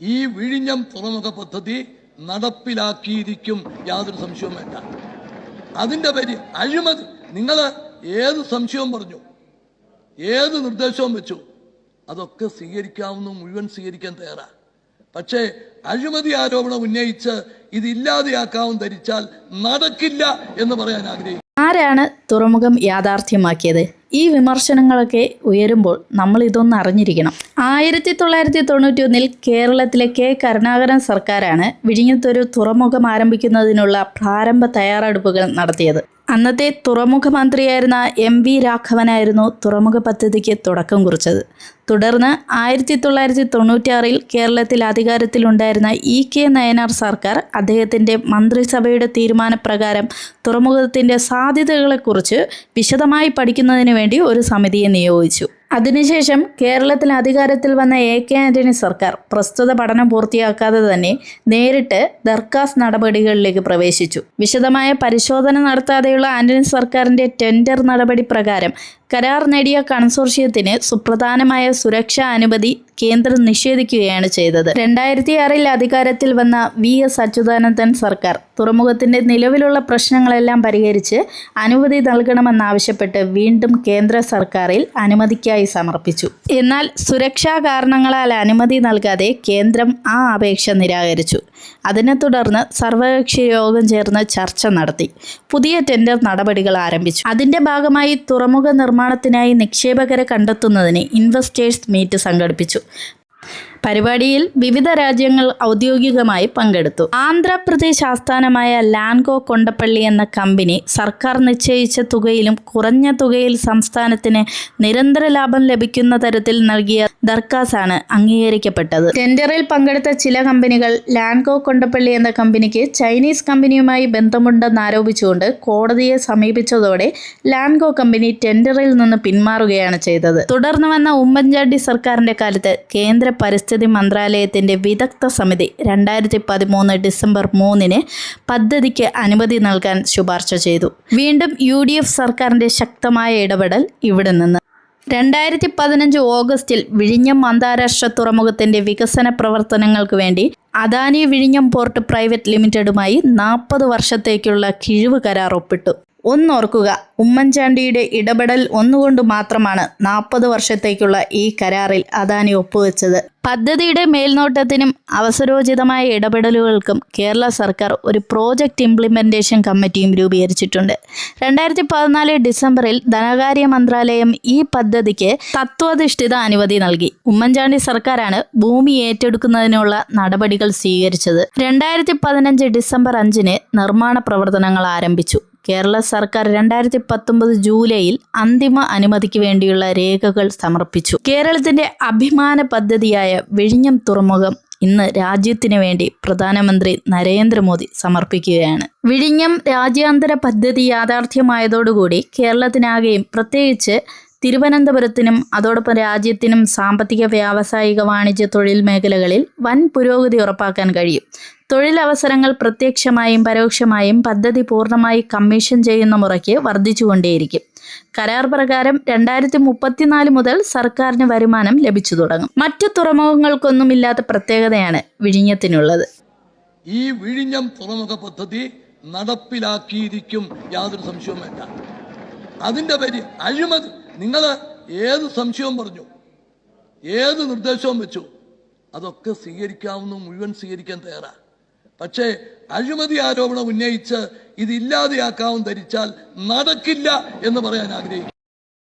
ഈ വിഴിഞ്ഞം തുറമുഖ പദ്ധതി നടപ്പിലാക്കിയിരിക്കും. യാതൊരു സംശയവും വേണ്ട. അതിന്റെ പേര് അഴിമതി. നിങ്ങൾ ഏത് സംശയവും പറഞ്ഞു. ഏത് നിർദ്ദേശവും വെച്ചു. അതൊക്കെ സ്വീകരിക്കാവുന്ന മുഴുവൻ സ്വീകരിക്കാൻ തയ്യാറാ. പക്ഷേ അഴിമതി ആരോപണം ഉന്നയിച്ച് ഇതില്ലാതെയാക്കാവും ധരിച്ചാൽ നടക്കില്ല എന്ന് പറയാൻ ആഗ്രഹിക്കുന്നു. ആരാണ് തുറമുഖം യാഥാർത്ഥ്യമാക്കിയത്? ഈ വിമർശനങ്ങളൊക്കെ ഉയരുമ്പോൾ നമ്മൾ ഇതൊന്ന് അറിഞ്ഞിരിക്കണം. ആയിരത്തി തൊള്ളായിരത്തി തൊണ്ണൂറ്റി ഒന്നിൽ കേരളത്തിലെ കെ കരുണാകരൻ സർക്കാരാണ് വിഴിഞ്ഞത്തൊരു തുറമുഖം ആരംഭിക്കുന്നതിനുള്ള പ്രാരംഭ തയ്യാറെടുപ്പുകൾ നടത്തിയത്. അന്നത്തെ തുറമുഖ മന്ത്രിയായിരുന്ന എം വി രാഘവനായിരുന്നു തുറമുഖ പദ്ധതിക്ക് തുടക്കം കുറിച്ചത്. തുടർന്ന് ആയിരത്തി തൊള്ളായിരത്തി തൊണ്ണൂറ്റിയാറിൽ കേരളത്തിൽ അധികാരത്തിലുണ്ടായിരുന്ന ഇ കെ നയനാർ സർക്കാർ അദ്ദേഹത്തിന്റെ മന്ത്രിസഭയുടെ തീരുമാനപ്രകാരം തുറമുഖത്തിന്റെ സാധ്യതകളെക്കുറിച്ച് വിശദമായി പഠിക്കുന്നതിന് വേണ്ടി ഒരു സമിതിയെ നിയോഗിച്ചു. അതിനുശേഷം കേരളത്തിൽ അധികാരത്തിൽ വന്ന എ കെ ആന്റണി സർക്കാർ പ്രസ്തുത പഠനം പൂർത്തിയാക്കാതെ തന്നെ നേരിട്ട് ദർഖാസ് നടപടികളിലേക്ക് പ്രവേശിച്ചു. വിശദമായ പരിശോധന നടത്താതെയുള്ള ആന്റണി സർക്കാരിന്റെ ടെൻഡർ നടപടി പ്രകാരം കരാർ നേടിയ കൺസോർഷ്യത്തിന് സുപ്രധാനമായ സുരക്ഷാ അനുമതി കേന്ദ്രം നിഷേധിക്കുകയാണ് ചെയ്തത്. രണ്ടായിരത്തി ആറിൽ അധികാരത്തിൽ വന്ന വി. എസ്. അച്യുതാനന്ദൻ സർക്കാർ തുറമുഖത്തിന്റെ നിലവിലുള്ള പ്രശ്നങ്ങളെല്ലാം പരിഹരിച്ച് അനുമതി നൽകണമെന്നാവശ്യപ്പെട്ട് വീണ്ടും കേന്ദ്ര സർക്കാരിൽ അനുമതിക്കായി സമർപ്പിച്ചു. എന്നാൽ സുരക്ഷാ കാരണങ്ങളാൽ അനുമതി നൽകാതെ കേന്ദ്രം ആ അപേക്ഷ നിരാകരിച്ചു. അതിനെ തുടർന്ന് സർവകക്ഷി യോഗം ചേർന്ന് ചർച്ച നടത്തി. പുതിയ ടെൻഡർ നടപടികൾ ആരംഭിച്ചു. അതിന്റെ ഭാഗമായി തുറമുഖ നിർമ്മാണത്തിനായി നിക്ഷേപകരെ കണ്ടെത്തുന്നതിന് ഇൻവെസ്റ്റേഴ്സ് മീറ്റ് സംഘടിപ്പിച്ചു. പരിപാടിയിൽ വിവിധ രാജ്യങ്ങൾ ഔദ്യോഗികമായി പങ്കെടുത്തു. ആന്ധ്രാപ്രദേശ് ആസ്ഥാനമായ ലാൻകോ കൊണ്ടപ്പള്ളി എന്ന കമ്പനി സർക്കാർ നിശ്ചയിച്ച തുകയിലും കുറഞ്ഞ തുകയിൽ സംസ്ഥാനത്തിന് നിരന്തര ലാഭം ലഭിക്കുന്ന തരത്തിൽ നൽകിയ ദർക്കാസാണ് അംഗീകരിക്കപ്പെട്ടത്. ടെൻഡറിൽ പങ്കെടുത്ത ചില കമ്പനികൾ ലാൻകോ കൊണ്ടപ്പള്ളി എന്ന കമ്പനിക്ക് ചൈനീസ് കമ്പനിയുമായി ബന്ധമുണ്ടെന്ന് ആരോപിച്ചുകൊണ്ട് കോടതിയെ സമീപിച്ചതോടെ ലാൻകോ കമ്പനി ടെൻഡറിൽ നിന്ന് പിന്മാറുകയാണ് ചെയ്തത്. തുടർന്ന് വന്ന ഉമ്മൻചാണ്ടി സർക്കാരിന്റെ കാലത്ത് കേന്ദ്ര പരിസ്ഥിതി മന്ത്രാലയത്തിന്റെ വിദഗ്ധ സമിതി രണ്ടായിരത്തി പതിമൂന്ന് ഡിസംബർ മൂന്നിന് പദ്ധതിക്ക് അനുമതി നൽകാൻ ശുപാർശ ചെയ്തു. വീണ്ടും യു ഡി എഫ് സർക്കാരിന്റെ ശക്തമായ ഇടപെടൽ ഇവിടെ നിന്ന്. രണ്ടായിരത്തി പതിനഞ്ച് ഓഗസ്റ്റിൽ വിഴിഞ്ഞം അന്താരാഷ്ട്ര തുറമുഖത്തിന്റെ വികസന പ്രവർത്തനങ്ങൾക്ക് വേണ്ടി അദാനി വിഴിഞ്ഞം പോർട്ട് പ്രൈവറ്റ് ലിമിറ്റഡുമായി നാൽപ്പത് വർഷത്തേക്കുള്ള കിഴിവ് കരാർ ഒപ്പിട്ടു. ഒന്നോർക്കുക. ഉമ്മൻചാണ്ടിയുടെ ഇടപെടൽ ഒന്നുകൊണ്ട് മാത്രമാണ് നാൽപ്പത് വർഷത്തേക്കുള്ള ഈ കരാറിൽ അദാനി ഒപ്പുവെച്ചത്. പദ്ധതിയുടെ മേൽനോട്ടത്തിനും അവസരോചിതമായ ഇടപെടലുകൾക്കും കേരള സർക്കാർ ഒരു പ്രോജക്റ്റ് ഇംപ്ലിമെന്റേഷൻ കമ്മിറ്റിയും രൂപീകരിച്ചിട്ടുണ്ട്. രണ്ടായിരത്തി പതിനാല് ഡിസംബറിൽ ധനകാര്യ മന്ത്രാലയം ഈ പദ്ധതിക്ക് തത്വാധിഷ്ഠിത അനുമതി നൽകി. ഉമ്മൻചാണ്ടി സർക്കാരാണ് ഭൂമി ഏറ്റെടുക്കുന്നതിനുള്ള നടപടികൾ സ്വീകരിച്ചത്. രണ്ടായിരത്തി പതിനഞ്ച് ഡിസംബർ അഞ്ചിന് നിർമ്മാണ പ്രവർത്തനങ്ങൾ ആരംഭിച്ചു. കേരള സർക്കാർ രണ്ടായിരത്തി പത്തൊമ്പത് ജൂലൈയിൽ അന്തിമ അനുമതിക്ക് വേണ്ടിയുള്ള രേഖകൾ സമർപ്പിച്ചു. കേരളത്തിന്റെ അഭിമാന പദ്ധതിയായ വിഴിഞ്ഞം തുറമുഖം ഇന്ന് രാജ്യത്തിന് വേണ്ടി പ്രധാനമന്ത്രി നരേന്ദ്രമോദി സമർപ്പിക്കുകയാണ്. വിഴിഞ്ഞം രാജ്യാന്തര പദ്ധതി യാഥാർത്ഥ്യമായതോടുകൂടി കേരളത്തിനാകെയും പ്രത്യേകിച്ച് തിരുവനന്തപുരത്തിനും അതോടൊപ്പം രാജ്യത്തിനും സാമ്പത്തിക വ്യാവസായിക വാണിജ്യ തൊഴിൽ മേഖലകളിൽ വൻ പുരോഗതി ഉറപ്പാക്കാൻ കഴിയും. തൊഴിലവസരങ്ങൾ പ്രത്യക്ഷമായും പരോക്ഷമായും പദ്ധതി പൂർണമായി കമ്മീഷൻ ചെയ്യുന്ന മുറയ്ക്ക് വർദ്ധിച്ചുകൊണ്ടേയിരിക്കും. കരാർ പ്രകാരം രണ്ടായിരത്തി മുപ്പത്തിനാല് മുതൽ സർക്കാരിന് വരുമാനം ലഭിച്ചു തുടങ്ങും. മറ്റു തുറമുഖങ്ങൾക്കൊന്നുമില്ലാത്ത പ്രത്യേകതയാണ് വിഴിഞ്ഞത്തിനുള്ളത്. ഈ വിഴിഞ്ഞം തുറമുഖ പദ്ധതി നടപ്പിലാക്കിയിരിക്കും യാതൊരു സംശയവും വേണ്ട അതിന്റെ പേര് അഴിമതി നിങ്ങൾ ഏത് സംശയവും പറഞ്ഞു. ഏത് നിർദ്ദേശവും വെച്ചു. അതൊക്കെ സ്വീകരിക്കാവുന്ന മുഴുവൻ സ്വീകരിക്കാൻ തയ്യാറാണ് പക്ഷേ അഴിമതി ആരോപണം ഉന്നയിച്ച് ഇതില്ലാതെയാക്കാവും ധരിച്ചാൽ നടക്കില്ല എന്ന് പറയാൻ ആഗ്രഹിക്കുന്നു.